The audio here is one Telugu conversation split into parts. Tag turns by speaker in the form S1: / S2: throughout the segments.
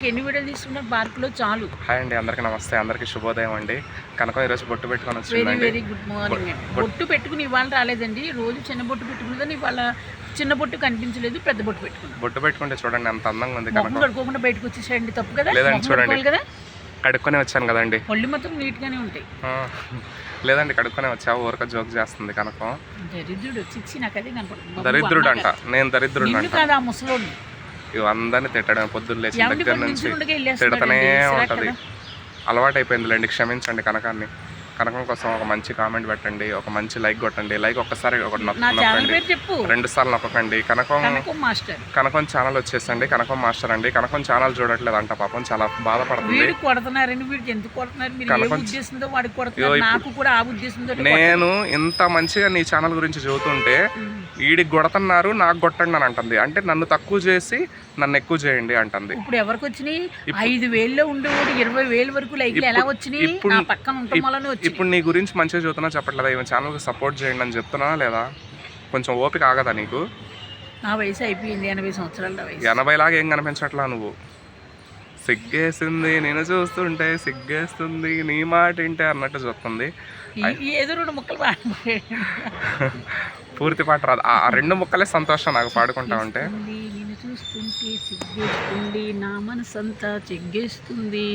S1: ఎన్ని వీడియోలు తీసుకున్నారు పార్కులో చాలు.
S2: హాయ్ అండి అందరికీ నమస్తే. అందరికీ శుభోదయం అండి. కనుక ఈరోజు బొట్టు పెట్టుకొని
S1: వెరీ వెరీ గుడ్ మార్నింగ్ బొట్టు పెట్టుకుని ఇవాళ రాలేదండి. రోజు చిన్న బొట్టు పెట్టుకున్నదని ఇవాళ చిన్న బొట్టు కనిపించలేదు పెద్ద బొట్టు పెట్టుకున్నాం.
S2: బొట్టు పెట్టుకుంటే చూడండి ఎంత అందంగా ఉంది
S1: మొహం
S2: కనుక.
S1: కడుక్కోకుండా బయటకు వచ్చేసేయండి తప్పు కదా?
S2: లేదండి, చూడండి.
S1: కదా?
S2: కడుక్కొని వచ్చాను కదండి.
S1: పళ్ళు మాత్రం నీట్గానే ఉంటాయి.
S2: ఆ, లేదండి కడుక్కొని వచ్చా. ఊరక జోక్ చేస్తుంది కనుక.
S1: దరిద్రుడు. చిచ్చి నాకు అదే కనపడుతుంది
S2: దరిద్రుడు అంట నేను దరిద్రుడు
S1: కాదు ఆ ముసలోడు
S2: అందరిని తిట్టడం పొద్దున్న లేచిన
S1: ఏమండి
S2: దగ్గర నుంచి తిడతనే ఉంటది. అలవాటు అయిపోయిందిలేండి క్షమించండి కనకాన్ని. కనకం కోసం ఒక మంచి కామెంట్ పెట్టండి ఒక మంచి లైక్ కొట్టండి లైక్ ఒక్కసారి ఒకటి నొక్కండి. రెండు సార్లు నొక్కకండి. కనకం
S1: కనకం మాస్టర్.
S2: కనకం ఛానల్ వచ్చేసండి. కనకం మాస్టర్ అండి. కనకం ఛానల్ చూడట్లేదు అంట పాపం చాలా బాధపడుతుంది. నేను ఇంత మంచిగా నీ ఛానల్ గురించి చదువుతుంటే వీడికి కొడుతున్నారు నాకు కొట్టండి అని అంటుంది. అంటే నన్ను తక్కువ చేసి నన్ను ఎక్కువ చేయండి అంటుంది.
S1: ఇప్పుడు ఎవరికి వచ్చినాయి? ఐదు వేల్లో ఉండేవాడు ఇరవై వేల వరకు లైక్లు ఎలా వచ్చినాయి? పక్కన ఉండటం వల్లనే వచ్చినాయి
S2: ఇప్పుడు నీ గురించి మంచిగా చదువుతున్నా చెప్పట్లేదా? ఈమె ఛానల్కి సపోర్ట్ చేయండి అని చెప్తున్నా లేదా? కొంచెం ఓపిక ఆగదా నీకు?
S1: నా వయసు అయిపోయింది ఎనభై సంవత్సరాల వయసు.
S2: ఎనభై లాగా ఏం కనిపించట్లా నువ్వు? సిగ్గేసింది నేను చూస్తుంటే సిగ్గేస్తుంది నీ మాట వింటే అన్నట్టు చూస్తుంది
S1: ఏదో రెండు ముక్కలు.
S2: పూర్తి పాట రాదు. ఆ రెండు ముక్కలే సంతోషం నాకు పాడుకుంటా ఉంటే.
S1: నిన్ను చూస్తుంటే సిగ్గేస్తుంది నా మనసంతా చెగ్గేస్తుంది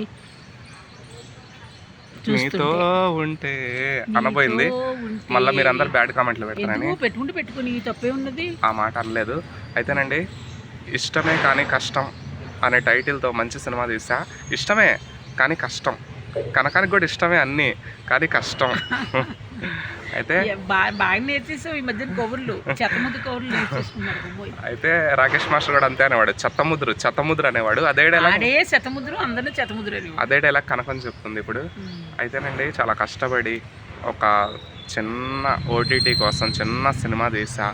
S2: నీతో ఉంటే అనబోయింది. మళ్ళీ మీరు అందరు బ్యాడ్ కామెంట్లు పెడతారని.
S1: పెట్టుకుంటే పెట్టుకుని తప్పే ఉన్నది?
S2: ఆ మాట అనలేదు. అయితేనండి ఇష్టమే కానీ కష్టం అనే టైటిల్తో మంచి సినిమా తీసా. ఇష్టమే కానీ కష్టం. కనకానికి కూడా ఇష్టమే అన్నీ కానీ కష్టం. అయితే
S1: బాగా నేర్చేసావు ఈ మధ్యన కబుర్లు చెత్తముద్దు కబుర్లు.
S2: అయితే రాకేష్ మాస్టర్ కూడా అంతే అనేవాడు చెత్తముద్రు చెత్తముద్రు అనేవాడు. అదే
S1: ఆడే శతముద్రు అందరినీ చెత్తముద్రు
S2: అదే డైలాగ్ కనకం చెప్తుంది ఇప్పుడు. అయితేనండి చాలా కష్టపడి ఒక చిన్న ఓటీటీ కోసం చిన్న సినిమా తీసా.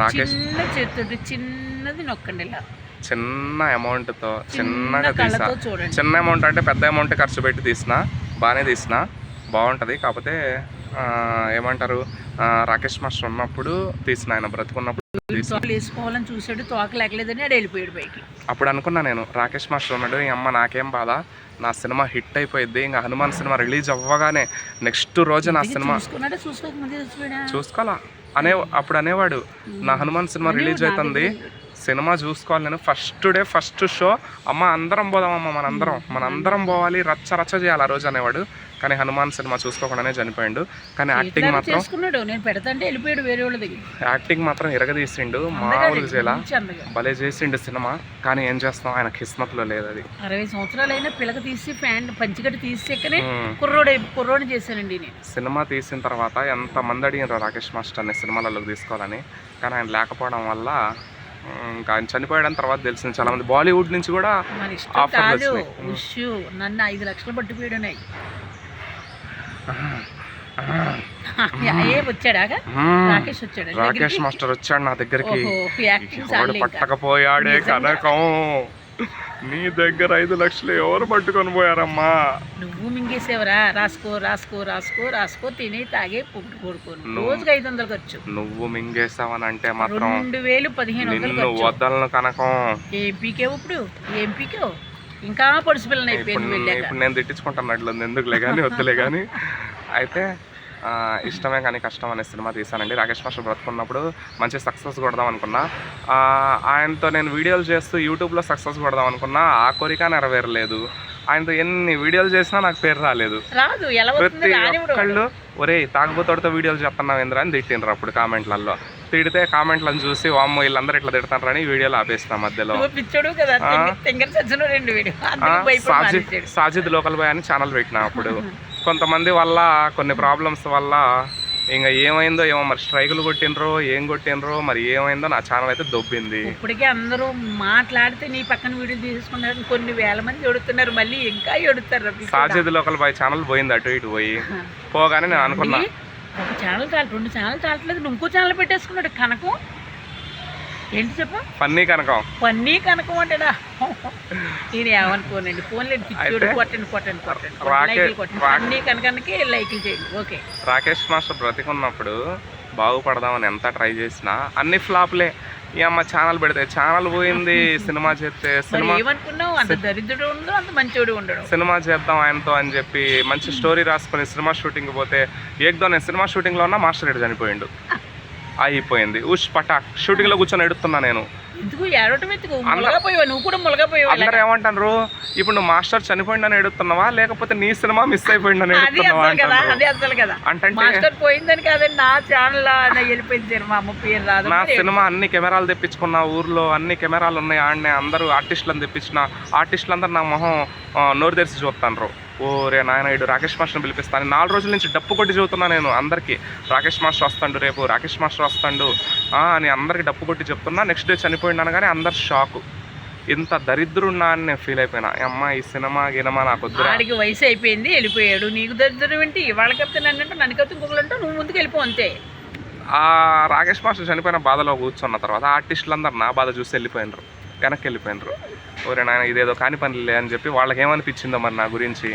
S2: రాకేష్
S1: చిన్న చిన్నది నొక్కండి ఇలా.
S2: చిన్న అమౌంట్తో
S1: చిన్న
S2: చిన్నగా తీసా. చిన్న అమౌంట్ అంటే పెద్ద అమౌంట్ ఖర్చు పెట్టి తీసిన బాగానే తీసిన బాగుంటుంది. కాకపోతే ఏమంటారు? రాకేష్ మాస్టర్ ఉన్నప్పుడు తీసిన ఆయన బ్రతుకున్నప్పుడు
S1: వేసుకోవాలని చూసాడు తోక లేకలేదని ఆడు వెళ్ళిపోయాడు పైకి
S2: అప్పుడు అనుకున్నా నేను రాకేష్ మాస్టర్ ఉన్నాడు ఈ అమ్మ నాకేం బాధ? నా సినిమా హిట్ అయిపోయింది ఇంకా హనుమాన్ సినిమా రిలీజ్ అవ్వగానే నెక్స్ట్ రోజు నా సినిమా చూసుకోవాలా? అనే అప్పుడు అనేవాడు నా హనుమాన్ సినిమా రిలీజ్ అవుతుంది సినిమా చూసుకోవాలి నేను ఫస్ట్ డే ఫస్ట్ షో అమ్మ అందరం పోదాం అమ్మ మనందరం మనందరం పోవాలి రచ్చ రచ్చ చేయాలి ఆ రోజు అనేవాడు. కానీ హనుమాన్ సినిమా చూసుకోకుండానే చనిపోయిండు. కానీ యాక్టింగ్ మాత్రం
S1: చేసుకున్నాడు? నేను పెడతాంటే వెళ్ళిపోయాడు వేరే వాళ్ళ దగ్గర
S2: యాక్టింగ్ మాత్రం చేయాల
S1: మంచి అందగా.
S2: భలే చేసిండు సినిమా. కానీ ఏం చేస్తాం ఆయన కిస్మత్లో లేదు అది.
S1: అరవై సంవత్సరాలు అయినా పిల్లక తీసి ఫ్యాన్ పంచిగడ్డ తీసి ఎక్కనే
S2: ఉమ్.
S1: కుర్రోడు కుర్రోడు చేశానండి నేను.
S2: సినిమా తీసిన తర్వాత ఎంతమంది అడిగినారు రాకేష్ మాస్టర్ని సినిమాలలోకి తీసుకోవాలని. కానీ ఆయన లేకపోవడం వల్ల ఇంకా ఆయన చనిపోయడం తర్వాత తెలిసింది. చాలా మంది బాలీవుడ్ నుంచి కూడా
S1: నన్ను ఐదు లక్షలు పట్టిపోయాడు రాకేష్ వచ్చాడు?
S2: రాకేష్ మాస్టర్ వచ్చాడు నా దగ్గరికి. ఎవడు. పట్టకపోయాడే కనకం. నీ దగ్గర ఐదు లక్షలు ఎవరు పట్టుకొని పోయారమ్మా?
S1: నువ్వు మింగేసేవరా? రాసుకో రాసుకో రాసుకో రాసుకో తిని తాగే పొట్టు
S2: నువ్వు-
S1: రోజుకి ఐదు వందలు ఖర్చు.
S2: నువ్వు మింగేసావని అంటే మాత్రం
S1: రెండు వేలు పదిహేను వందలు
S2: వదలను కనకం.
S1: ఏం పీకేవు ఇప్పుడు? ఏం పీకేవు? ఇంకా పడుసు పిల్లని అయిపోయింది
S2: ఇప్పుడు నేను తిట్టించుకుంటున్నట్లు ఎందుకులే కానీ వద్దులే కానీ అయితే ఇష్టమే కానీ కష్టం అనే సినిమా తీశానండి. రాకేష్ మాస్టర్ బ్రతుకున్నప్పుడు మంచి సక్సెస్ కొడదాం అనుకున్నా. ఆయనతో నేను వీడియోలు చేస్తూ యూట్యూబ్లో సక్సెస్ కొడదాం అనుకున్నా. ఆ కోరిక నెరవేరలేదు. ఆయనతో ఎన్ని వీడియోలు చేసినా నాకు పేరు రాలేదు. ప్రతి ఒక్కళ్ళు ఒరే తాగుబోతోడితో వీడియోలు చేస్తున్నావు ఏంద్రా అని తిట్టిండ్రు అప్పుడు కామెంట్లలో. తిడితే కామెంట్లను చూసి వామ్మో వీళ్ళందరూ ఇట్లా తిడతారని వీడియోలు ఆపేసిన మధ్యలో. సాజిద్. సాజిద్ లోకల్ బాయ్ అని ఛానల్ పెట్టిన అప్పుడు. కొంతమంది వల్ల కొన్ని ప్రాబ్లమ్స్ వల్ల ఇంకా ఏమైందో ఏమో మరి స్ట్రైకులు కొట్టినరో ఏం కొట్టినరో మరి ఏమైందో నా ఛానల్ అయితే దొబ్బింది.
S1: ఇప్పటికే అందరూ మాట్లాడితే నీ పక్కన వీడియో తీసుకున్నారు కొన్ని వేల మంది ఎడుతున్నారు మళ్ళీ ఇంకా ఎడుతారు.
S2: సాజిద్ లోకల్ బాయ్ ఛానల్ పోయింది అటు ఇటు పోయి. పోగానే నేను అనుకున్నా
S1: ఒక ఛానల్ చాలు రెండు ఛానల్ చాలట్లేదు. నువ్వు ఇంకో ఛానల్ పెట్టేసుకున్నాడు కనకం. ఏంటి చెప్పు?
S2: పన్నీ కనకం.
S1: పన్నీ కనకం అంటాడా నేను ఏమనుకోనండి. ఫోన్లో పిచ్చోడు కొట్టండి కొట్టండి కొట్టండి. కొట్టండి. పన్నీ కనకానికి లైకులు చేయండి. ఓకే.
S2: రాకేష్ మాస్టర్ బ్రతికున్నప్పుడు బాగుపడదామని ఎంత ట్రై చేసినా అన్ని ఫ్లాప్లే. ఈ అమ్మ ఛానల్ పెడితే ఛానల్ పోయింది సినిమా చేస్తే సినిమా సినిమా చేద్దాం ఆయనతో అని చెప్పి మంచి స్టోరీ రాసుకొని సినిమా షూటింగ్ పోతే ఏకదో నేను సినిమా షూటింగ్లో ఉన్న మాస్టర్ రెడ్డి చనిపోయిండు. అయిపోయింది. ఉష్ పటాక్. షూటింగ్లో కూర్చొని ఎడుతున్నా నేను.
S1: ఎందుకు ఏడవటం ఎందుకు? ములగపోయావా? నువ్వు కూడా ములగపోయావా?
S2: అందరు ఏమంటారు ఇప్పుడు నువ్వు మాస్టర్ చనిపోయిండని ఎడుతున్నావా లేకపోతే నీ సినిమా మిస్ అయిపోయిండని
S1: అది
S2: ఎడుతున్నావా
S1: అసలు కదా
S2: అంటారు
S1: అది అసలు కదా.
S2: అంటే
S1: మాస్టర్ పోయిందని కాదండి నా ఛానల్ వెళ్ళిపోయింది మా అమ్మ పేరు రాదు.
S2: నా సినిమా అన్ని కెమెరాలు తెప్పించుకున్న ఊర్లో అన్ని కెమెరాలు ఉన్నాయి ఆడనే అందరూ ఆర్టిస్టులను తెప్పించిన ఆర్టిస్టులందరూ నా మొహం నోరు తెరిచి చూస్తాను ఓ రే నాయన ఇడు రాకేష్ మాస్టర్ని పిలిపిస్తాను నాలుగు రోజుల నుంచి డప్పు కొట్టి చెబుతున్నా నేను అందరికీ. రాకేష్ మాస్టర్ వస్తాడు రేపు రాకేష్ మాస్టర్ వస్తాడు ఆ, అని అందరికి డప్పు కొట్టి చెప్తున్నా. నెక్స్ట్ డే చనిపోయినాను కానీ అందరు షాకు ఇంత దరిద్రున్నా అని నేను ఫీల్ అయిపోయినా. అమ్మ ఈ సినిమా గినమా నాకు
S1: ఆడికి వయసు అయిపోయింది వెళ్ళిపోయాడు. నీకు దరిద్రం ఏంటి? వాళ్ళకి చెప్తే నన్ను చెప్తే ఇంకొకరు అంటే నువ్వు ముందుకు వెళ్ళిపో అంతే.
S2: ఆ రాకేష్ మాస్టర్ చనిపోయిన బాధలో కూర్చున్న తర్వాత ఆర్టిస్టులందరూ నా బాధ చూసి వెళ్ళిపోయినారు. వెనక్కి వెళ్ళిపోయినారు. ఓరే నాయన ఇదేదో కాని పనిలే అని చెప్పి వాళ్ళకి ఏమనిపించిందో మరి నా గురించి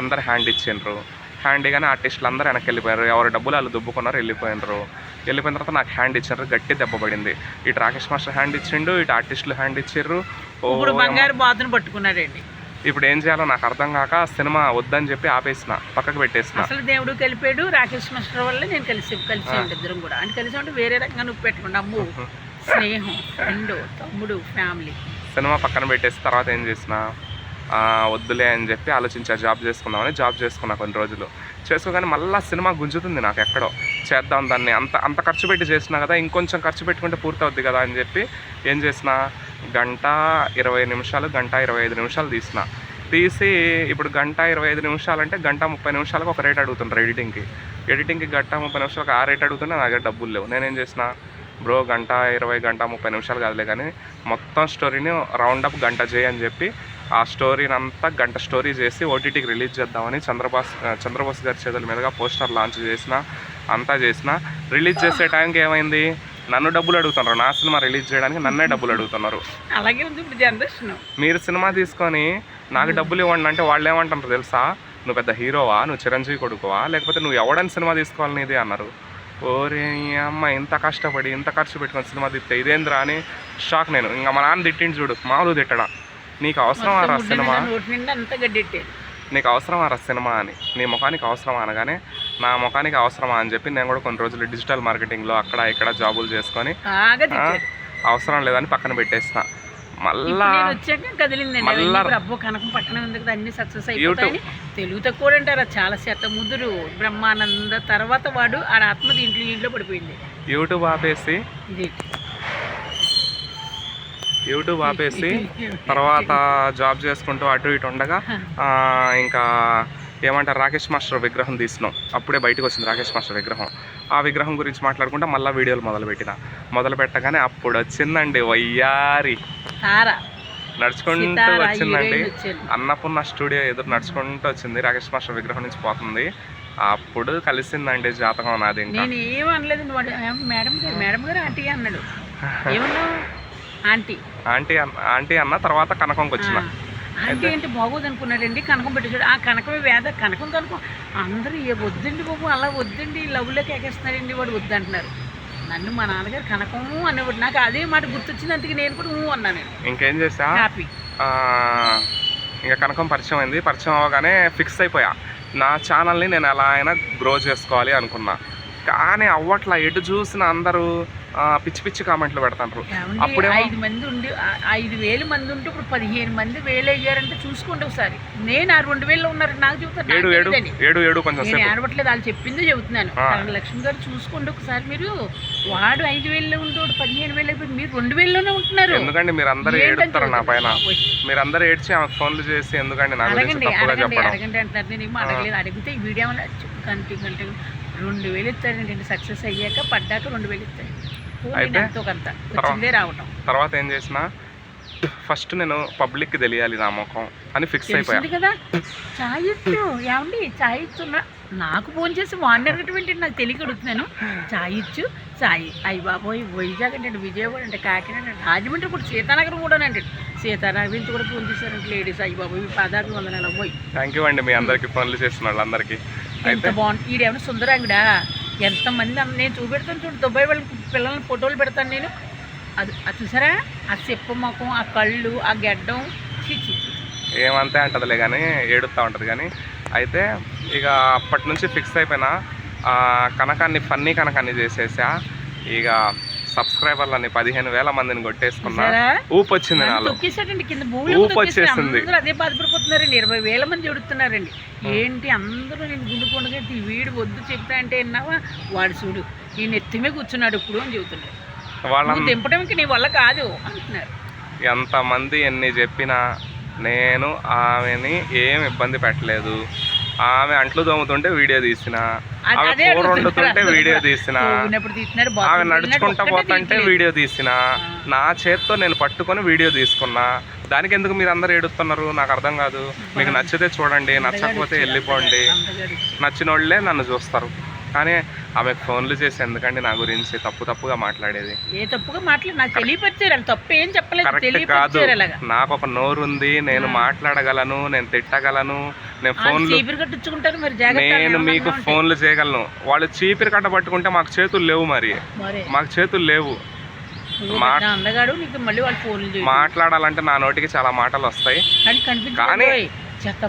S2: అందరు హ్యాండ్ ఇచ్చిండ్రు. హ్యాండ్ ఇగానే ఆర్టిస్టులు అందరూ వెనక్కి వెళ్ళిపోయారు ఎవరు డబ్బులు వాళ్ళు దుబ్బుకున్నారు వెళ్ళిపోయినారు. వెళ్ళిపోయిన తర్వాత నాకు హ్యాండ్ ఇచ్చారు. గట్టి దెబ్బ పడింది. ఇటు రాకేష్ మాస్టర్ హ్యాండ్ ఇచ్చిండు ఇటు ఆర్టిస్టులు హ్యాండ్ ఇచ్చిర్రు. ఓ
S1: ఇప్పుడు బంగారు బాతును పట్టుకున్నాడండి.
S2: ఇప్పుడు ఏం చేయాలో నాకు అర్థం కాక సినిమా వద్దని చెప్పి ఆపేసిన పక్కకు పెట్టేసిన.
S1: అసలు దేవుడు కలిపాడు రాకేష్ మాస్టర్ వల్ల నేను కలిసి కలిసి ఇద్దరం కూడా. అంటే కలిసి ఉంటే వేరే రకంగా నువ్వు పెట్టుకున్నా అమ్ము స్నేహం ఫ్రెండ్ తమ్ముడు ఫ్యామిలీ.
S2: సినిమా పక్కన పెట్టేసి తర్వాత ఏం చేసిన? వద్దులే అని చెప్పి ఆలోచించా జాబ్ చేసుకుందామని జాబ్ చేసుకున్నా కొన్ని రోజులు. చేసుకోగానే మళ్ళీ సినిమా గుంజుతుంది నాకు ఎక్కడో. చేద్దాం దాన్ని. అంత అంత ఖర్చు పెట్టి చేసినా కదా ఇంకొంచెం ఖర్చు పెట్టుకుంటే పూర్తవుద్ది కదా అని చెప్పి ఏం చేసిన గంట ఇరవై నిమిషాలు గంట ఇరవై ఐదు నిమిషాలు తీసిన. తీసి ఇప్పుడు గంట ఇరవై ఐదు నిమిషాలు అంటే గంట ముప్పై నిమిషాలకు ఒక రేట్ అడుగుతుంటారు ఎడిటింగ్కి. ఎడిటింగ్కి గంట ముప్పై నిమిషాలకు ఆ రేట్ అడుగుతుంటే నా దగ్గర డబ్బులు లేవు. నేనేం చేసిన బ్రో గంట ఇరవై గంట ముప్పై నిమిషాలు కాదులే కానీ మొత్తం స్టోరీని రౌండప్ గంట చేయని చెప్పి ఆ స్టోరీని అంతా గంట స్టోరీ చేసి ఓటీటీకి రిలీజ్ చేద్దామని చంద్రబాస్ చంద్రబోస్ గారి చేతుల మీదుగా పోస్టర్ లాంచ్ చేసిన అంతా చేసిన రిలీజ్ చేసే టైంకి ఏమైంది? నన్ను డబ్బులు అడుగుతున్నారు. నా సినిమా రిలీజ్ చేయడానికి నన్నే డబ్బులు అడుగుతున్నారు.
S1: అలాగే ఉంది ఇప్పుడు జనరేషన్.
S2: మీరు సినిమా తీసుకొని నాకు డబ్బులు ఇవ్వండి అంటే వాళ్ళు ఏమంటారు తెలుసా? నువ్వు పెద్ద హీరోవా నువ్వు చిరంజీవి కొడుకువా? లేకపోతే నువ్వు ఎవడని సినిమా తీసుకోవాలని ఇది అన్నారు. ఓరే అమ్మ ఇంత కష్టపడి ఇంత ఖర్చు పెట్టుకొని సినిమా తిట్టే ఇదేంద్రా అని షాక్ నేను. ఇంకా మా నాన్న తిట్టిండి చూడు మామూలు తిట్టడా. నీకు అవసరమా రా సినిమా? నీకు అవసరమా రా సినిమా అని? నీ ముఖానికి అవసరమా అనగానే నా ముఖానికి అవసరమా అని చెప్పి నేను కూడా కొన్ని రోజులు డిజిటల్ మార్కెటింగ్లో అక్కడ ఇక్కడ జాబులు చేసుకొని ఆ, అవసరం లేదని పక్కన
S1: ఇప్పుడు
S2: మళ్ళా
S1: అయిపోతాయని తెలుగు తక్కువ అంటారు. చాలా శాతం ముదురు. బ్రహ్మానంద తర్వాత వాడు ఆడ ఆత్మ దీంట్లో ఇంట్లో పడిపోయింది.
S2: యూట్యూబ్ ఆపేసి యూట్యూబ్ ఆపేసి తర్వాత జాబ్ చేసుకుంటూ అటు ఇటు ఉండగా ఇంకా ఏమంటారు రాకేష్ మాస్టర్ విగ్రహం తీసినాం. అప్పుడే బయటకు వచ్చింది రాకేష్ మాస్టర్ విగ్రహం. ఆ విగ్రహం గురించి మాట్లాడుకుంటే మళ్ళీ వీడియోలు మొదలు పెట్టిన మొదలు పెట్టగానే అప్పుడు వచ్చిందండి వయ్యారి. నడుచుకుంటూ వచ్చిందండి. అన్నపూర్ణ స్టూడియో ఎదురు నడుచుకుంటూ వచ్చింది రాకేష్ మాస్టర్ విగ్రహం నుంచి పోతుంది. అప్పుడు కలిసిందండి జాతకం నాది ఇంకా.
S1: నేను ఏం అనలేదు వాడు ఏం మేడం గారు మేడం గారు ఆంటీ అన్నాడు. ఆంటీ.
S2: ఆంటీ అన్న ఆంటీ అన్న తర్వాత కనకంకి వచ్చిన.
S1: ఆంటీ అంటే బాగోదు అనుకున్నాడండి కనకం పెట్టేసాడు ఆ కనకమే వేద కనకం కనకం అందరూ ఏ వద్దండి బాబు అలా వద్దండి లవ్లోకి ఎక్కేస్తున్నారండి వాడు వద్దంటున్నారు. నన్ను మా నాన్నగారు కనకము అనేవాడు. నాకు అదే మాట గుర్తొచ్చింది అందుకే నేను కూడా ఊ అన్నాను.
S2: ఇంకేం చేసా
S1: హ్యాపీ
S2: ఇంకా కనకం పరిచయం అయింది. పరిచయం అవగానే ఫిక్స్ అయిపోయా. నా ఛానల్ని నేను ఎలా అయినా గ్రో చేసుకోవాలి అనుకున్నా. కానీ అవ్వట్లా ఎటు చూసిన అందరూ పిచ్చి పిచ్చి కామెంట్లు పెడతారు
S1: ఏమండి
S2: అప్పుడేమో-
S1: ఐదు మంది ఉండి ఐదు వేలు మంది ఉంటే ఇప్పుడు పదిహేను మంది వేలు అయ్యారంటే చూసుకోండి ఒకసారి. నేను ఆ రెండు వేలు ఉన్నారు నాకు చెబుతారు
S2: ఏడు
S1: నాకు
S2: ఏడు. ఏడు ఏడు కొంచెం
S1: నేను ఏడవట్లేదు వాళ్ళు చెప్పిందే చెబుతున్నాను. లక్ష్మి గారు చూసుకోండి ఒకసారి మీరు. వాడు ఐదు వేలలో ఉంటాడు పదిహేను వేలు అయిపోయి మీరు రెండు వేలోనే ఉంటున్నారు.
S2: ఎందుకంటే మీరు అందరూ
S1: ఏంటని
S2: ఏడుస్తారు నా పైన. మీరు అందరూ ఏడ్చి ఆమెకు ఫోన్లు చేసి ఎందుకండి నా గురించి
S1: అడగండి అడగండి అడగండి అంటున్నారు. నేను ఏమో అడగలేదు. అడిగితే ఈ వీడియో కంటి కంటి రెండు వేలు ఇస్తారండి. సక్సెస్ అయ్యాక పడ్డాక రెండు వేలు ఇస్తారు
S2: అయితే తర్వాత ఏం చేసిన ఫస్ట్ నేను పబ్లిక్కి తెలియాలి నా ముఖం అని ఫిక్స్ అయిపోయా.
S1: తెలిసింది కదా? చాయ్ ఏమండి? చాయ్ ఇస్తున్నా నాకు ఫోన్ చేసి వాడిని అడగటువంటి నాకు తెలియక అడుగుతున్నాను. చాయ్ ఇచ్చు చాయ్. అయ్యి బాబోయ్ వైజాగ్ అంటే విజయవాడ అంటే కాకినాడ అంటే రాజమండ్రి కూడా సీతానగరం కూడా అంటే సీతానగరం నుంచి కూడా ఫోన్ చేశారంటే లేడీస్. అయ్యి బాబోయ్ పదార్థం వందనాలు పోయి?
S2: థ్యాంక్ యూ అండి మీ అందరికీ ఫోన్లు చేసిన వాళ్ళందరికీ.
S1: ఎంత బాగుంది. ఈడేమన్నా సుందరాంగుడా? ఎంతమంది నేను చూపెడతాను చూడు దుబాయ్ వాళ్ళ పిల్లల్ని ఫోటోలు పెడతాను నేను. అది అది చూసారా? ఆ చెప్పు మొఖం ఆ కళ్ళు ఆ గెడ్డం. ఛీ.
S2: ఏమంతే అంటదిలే కానీ ఏడుస్తూ ఉంటుంది కానీ అయితే ఇక అప్పటి నుంచి ఫిక్స్ అయిపోయినా ఆ, కనకాన్ని ఫన్నీ కనకాన్ని చేసేసా. ఇక సబ్స్క్రైబర్లని పదిహేను వేల మందిని కొట్టేసుకున్నా. ఊపు వచ్చింది ఊపు వచ్చేసింది.
S1: అదే బాధపడిపోతున్నారండి. ఇరవై వేల మంది ఎడుతున్నారండి ఏంటి అందరూ నేను గుండు కొండగా వీడు వద్దు చెప్తా అంటే విన్నావా? వాడు చూడు ఈ నెత్తిమే కూర్చున్నాడు ఇప్పుడు అని చెబుతున్నాడు
S2: వాళ్ళ
S1: నువ్వు దింపడానికి నీ వల్ల కాదు అంటున్నారు.
S2: ఎంతమంది ఎన్ని చెప్పినా నేను ఆమెని ఏం ఇబ్బంది పెట్టలేదు. ఆమె అంట్లు తోముతుంటే వీడియో తీసిన ఆమె కూర వండుతుంటే వీడియో. తీసిన ఆమె నడుచుకుంటా పోతుంటే. వీడియో తీసిన నా చేత్తో నేను పట్టుకొని వీడియో తీసుకున్నా. దానికి ఎందుకు మీరు అందరు ఏడుస్తున్నారు? నాకు అర్థం కాదు. మీకు నచ్చితే చూడండి నచ్చకపోతే వెళ్ళిపోండి. నచ్చిన వాళ్ళే నన్ను చూస్తారు. కానీ ఆమెకు ఫోన్లు చేసి ఎందుకండి నా గురించి తప్పు తప్పుగా మాట్లాడేది?
S1: ఏ తప్పుగా మాట్లాడి నాకు తెలియపరిచారు తప్పు ఏం చెప్పలేదు.
S2: కరెక్ట్ కాదు.
S1: తెలియపరిచారు అలాగా.
S2: నాకు ఒక నోరు ఉంది నేను మాట్లాడగలను. నేను తిట్టగలను. నేను ఫోన్లు
S1: చీపురు కట్టించుకుంటారు. మరి జాగ్రత్త
S2: నేను
S1: ఏమన్నా
S2: మీకు. ఫోన్లు చేయగలను. వాళ్ళు చీపిరి కట్ట పట్టుకుంటే మాకు చేతులు లేవు మరి.
S1: మరే?
S2: మాకు చేతులు లేవు.
S1: నువ్వు
S2: మా-
S1: పెద్ద అందగాడు నీకు మళ్ళీ వాళ్ళు ఫోన్లు చేయి
S2: మాట్లాడాలంటే నా నోటికి చాలా మాటలు వస్తాయి.
S1: కానీ కనిపించదు
S2: కానీ-
S1: ఓయ్. చెత్త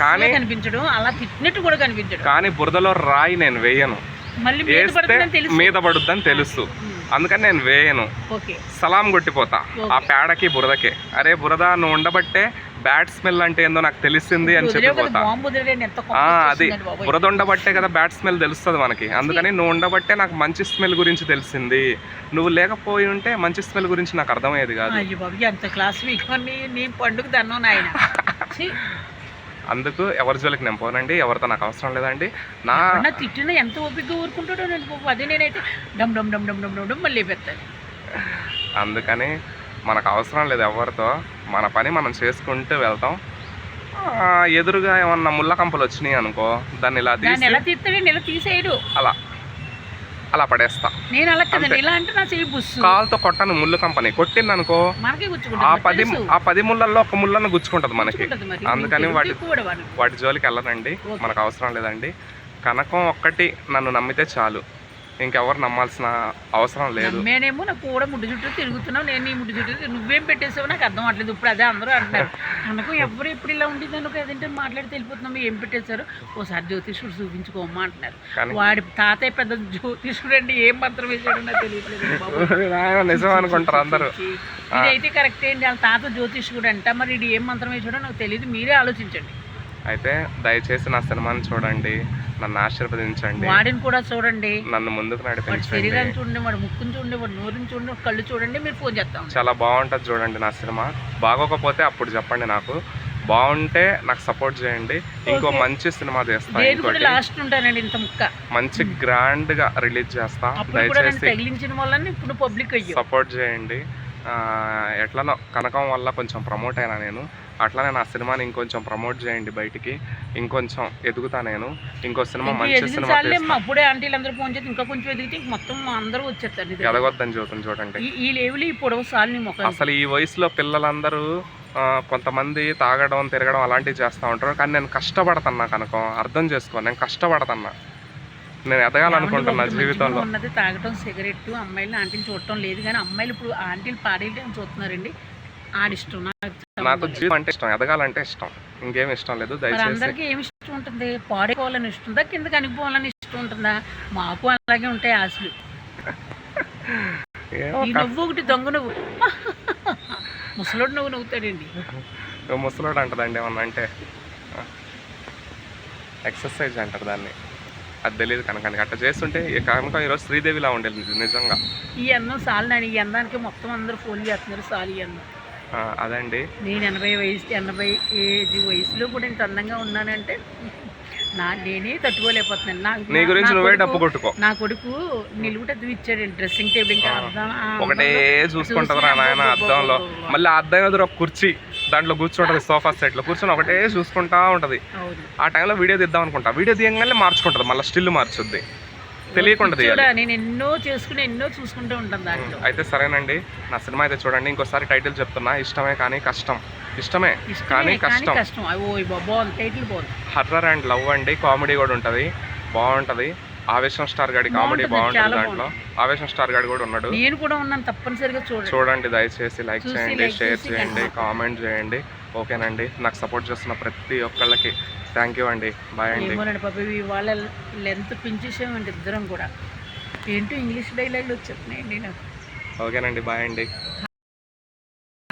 S2: కానీ-
S1: కనిపించడం అలా తిట్టినట్టు కూడా కనిపించడం.
S2: కానీ బురదలో రాయి నేను వేయను.
S1: మళ్ళీ మీద పడుతుందని తెలుసు.
S2: పడుద్దని అందుకని నేను వేయను. సలాం కొట్టిపోతా ఆ. పేడకి బురదకి. అరే బురద నువ్వు ఉండబట్టే బ్యాడ్ స్మెల్ అంటే ఏందో నాకు తెలిసింది అని చెప్పిపోతా. అది బురద ఉండబట్టే కదా బ్యాడ్ స్మెల్ తెలుస్తుంది మనకి. అందుకని నువ్వు ఉండబట్టే నాకు మంచి స్మెల్ గురించి తెలిసింది. నువ్వు లేకపోయి ఉంటే మంచి స్మెల్ గురించి నాకు అర్థమయ్యేది కాదు.
S1: పండుగ దన్నం నాయన. ఛీ,
S2: అందుకు ఎవరి జోలికి నేను పోనండి ఎవరితో నాకు అవసరం లేదండి. నా
S1: తిట్టినా ఎంత ఓపికగా ఊరుకుంటాడో నేను అదే నేనైతే డమ్ డమ్ డమ్ డమ్ డమ్ డమ్ మళ్ళీ పెడతాను
S2: అందుకని మనకు అవసరం లేదు ఎవరితో. మన పని మనం చేసుకుంటూ వెళ్తాం. ఎదురుగా ఏమన్నా ముళ్ళ కంపలు వచ్చినాయి అనుకో దాన్ని ఇలా తీసి
S1: ఎలా తీస్తాడు? ఇలా తీసేయడు.
S2: అలా. అలా పడేస్తా.
S1: నేను అలా కదండి
S2: అంతే.
S1: ఇలా అంటే నా చెయ్యి బుస్సు
S2: కాలుతో కొట్టను ముళ్ళు కంపని. కొట్టింది అనుకో
S1: మనకే
S2: ఆ పది ఆ పది ముళ్ళల్లో ఒక ముళ్ళను గుచ్చుకుంటది మనకి. అందుకని వాటి. వాటి జోలికి వెళ్ళనండి. మనకు అవసరం లేదండి. కనకం ఒక్కటి నన్ను నమ్మితే చాలు. ఇంకెవరు నమ్మాల్సిన అవసరం లేదు.
S1: నమ్మేనేమో నాకు కూడా ముడ్డు చుట్టూ తిరుగుతున్నావు నేను నీ ముడ్డు చుట్టూ నువ్వేం పెట్టేసావు నాకు అర్థం అవ్వట్లేదు. ఇప్పుడు అదే అందరూ అంటున్నారు. కనుక ఎవరు ఎప్పుడు ఇలా ఉండేది? అనుకో ఏదంటే మాట్లాడి తెలిపోతున్నాము ఏం పెట్టేశారు? ఓసారి జ్యోతిష్కుడు చూపించుకోమ్మా అంటున్నారు. వాడి తాతయ్య పెద్ద జ్యోతిష్కుడు అండి ఏం మంత్రం వేసాడో నాకు తెలియట్లేదు
S2: నాయన నిజం అనుకుంటారు అందరూ.
S1: ఇదైతే కరెక్ట్ ఏంటి వాళ్ళ తాత జ్యోతిష్కుడు అంట మరి ఇది ఏం మంత్రం వేసాడో నాకు తెలియదు. మీరే ఆలోచించండి.
S2: అయితే దయచేసి నా సినిమాని చూడండి నన్ను ఆశీర్వదించండి
S1: వాడిని కూడా చూడండి.
S2: నన్ను ముందుకు నడిపించండి.
S1: చూడండి వాడి ముక్కుని చూడండి వాడి నోరుని చూడండి కళ్ళు చూడండి మీరు ఫోన్ చేస్తాం
S2: చాలా బాగుంటుంది చూడండి నా సినిమా. బాగోకపోతే అప్పుడు చెప్పండి నాకు. బాగుంటే నాకు సపోర్ట్ చేయండి. ఇంకో. మంచి సినిమా చేస్తా
S1: నేను కూడా
S2: ఇంకోటి.
S1: లాస్ట్ ఉంటానండి ఇంత ముక్క.
S2: మంచి గ్రాండ్గా రిలీజ్ చేస్తా.
S1: అప్పుడు కూడా నన్ను
S2: దయచేసి
S1: తగిలించిన ఇప్పుడు పబ్లిక్
S2: సపోర్ట్ చేయండి. ఎట్లనో కనకం వల్ల కొంచెం ప్రమోట్ అయినా నేను. అట్లానే నా సినిమాని ఇంకొంచెం ప్రమోట్ చేయండి బయటికి. ఇంకొంచెం ఎదుగుతా నేను. ఇంకో సినిమా మంచి సినిమా
S1: అప్పుడే ఆంటీలు అందరూ ఫోన్ చేసి ఇంకా కొంచెం ఎదిగితే ఇంక మొత్తం అందరూ వచ్చేస్తారు.
S2: ఎదగొద్దని చూద్దాం చూడండి.
S1: ఈ- లేవులు ఈ పొడవు
S2: అసలు ఈ వయసులో పిల్లలందరూ కొంతమంది తాగడం తిరగడం అలాంటివి చేస్తూ ఉంటారు. కానీ నేను కష్టపడుతున్నా కనుక. అర్థం చేసుకో నేను కష్టపడుతున్నా నేను ఎదగాలనుకుంటున్నా జీవితంలో.
S1: ఉన్నది తాగటం సిగరెట్ అమ్మాయిలు ఆంటీలు చూడటం లేదు కానీ అమ్మాయిలు ఇప్పుడు ఆంటీలు పాడేయడం చూస్తున్నారండి. ఆడిష్టం నాకు.
S2: జీవితం అంటే ఇష్టం ఎదగాలంటే ఇష్టం. ఇంకేం ఇష్టం లేదు దయచేసి.
S1: అందరికీ ఏమి ఇష్టం ఉంటుంది? పాడైపోవాలని ఇష్టం ఉందా? కింద కనిపోవాలని ఇష్టం ఉంటుందా? మాకు అలాగే ఉంటాయి ఆశలు.
S2: ఏమో
S1: ఈ నువ్వు ఒకటి దొంగ నువ్వు. ముసలోడు నువ్వు నవ్వుతాడండి.
S2: క- ముసలోడు అంటదండి ఏమన్నా అంటే. ఎక్సర్సైజ్ అంటారు దాన్ని. అది తెలియదు కనుక అట్లా చేస్తుంటే ఈ కనుక ఈరోజు శ్రీదేవిలా ఉండేది నిజంగా.
S1: ఈ అన్నం సాలు నాని ఈ అన్నానికి మొత్తం అందరూ ఫోన్ చేస్తున్నారు సాలు ఈ అన్నం.
S2: అదండి.
S1: నేను ఎనభై వయసు ఎనభై ఏజ్ వయసులో కూడా ఇంత అందంగా ఉన్నానంటే నా నేనే తట్టుకోలేకపోతున్నాను. నాకు
S2: నీ గురించి నువ్వే కొట్టుకో.
S1: నా కొడుకు నిలువుటద్దు ఇచ్చాడండి డ్రెస్సింగ్ టేబుల్ ఇంకా
S2: ఒకటే
S1: అందంలో
S2: చూసుకుంటారు
S1: చూసి
S2: నాయన అద్దంలో. మళ్ళీ అద్దం ఎదురు కుర్చీ. దాంట్లో కూర్చుంటది సోఫా సెట్లో కూర్చొని ఒకటే చూసుకుంటా ఉంటది. ఆ టైంలో వీడియో తీద్దాం అనుకుంటా. వీడియో తీయగానే మార్చుకుంటది మళ్ళీ స్టిల్ మార్చుద్ది. తెలియకుండా
S1: నేను ఎన్నో చేసుకుని ఎన్నో చూసుకుంటూ ఉంటాను దాంట్లో.
S2: అయితే సరేనండి. నా సినిమా అయితే చూడండి. ఇంకోసారి టైటిల్ చెప్తున్నా. ఇష్టమే కానీ కష్టం. ఇష్టమే కానీ కష్టం. హర్రర్ అండ్ లవ్ అండి. కామెడీ కూడా ఉంటుంది. బాగుంటుంది. ఆవేశం స్టార్ గాడి కామెడీ
S1: బాగుంటుంది,
S2: దాంట్లో. ఆవేశం స్టార్ గాడి కూడా ఉన్నాడు.
S1: నేను కూడా ఉన్నాను తప్పనిసరిగా చూడండి.
S2: చూడండి దయచేసి లైక్ చేయండి షేర్ చేయండి కామెంట్ చేయండి. ఓకేనండి. నాకు సపోర్ట్ చేస్తున్న ప్రతి ఒక్కళ్ళకి థ్యాంక్ యూ అండి. బాయ్ అండి.
S1: ఇవాళ లెంత్ పెంచేసామండి ఇద్దరం కూడా. ఏంటో ఇంగ్లీష్ డైలాగులు వచ్చేస్తున్నాయండి నాకు.
S2: ఓకేనండి బాయ్ అండి.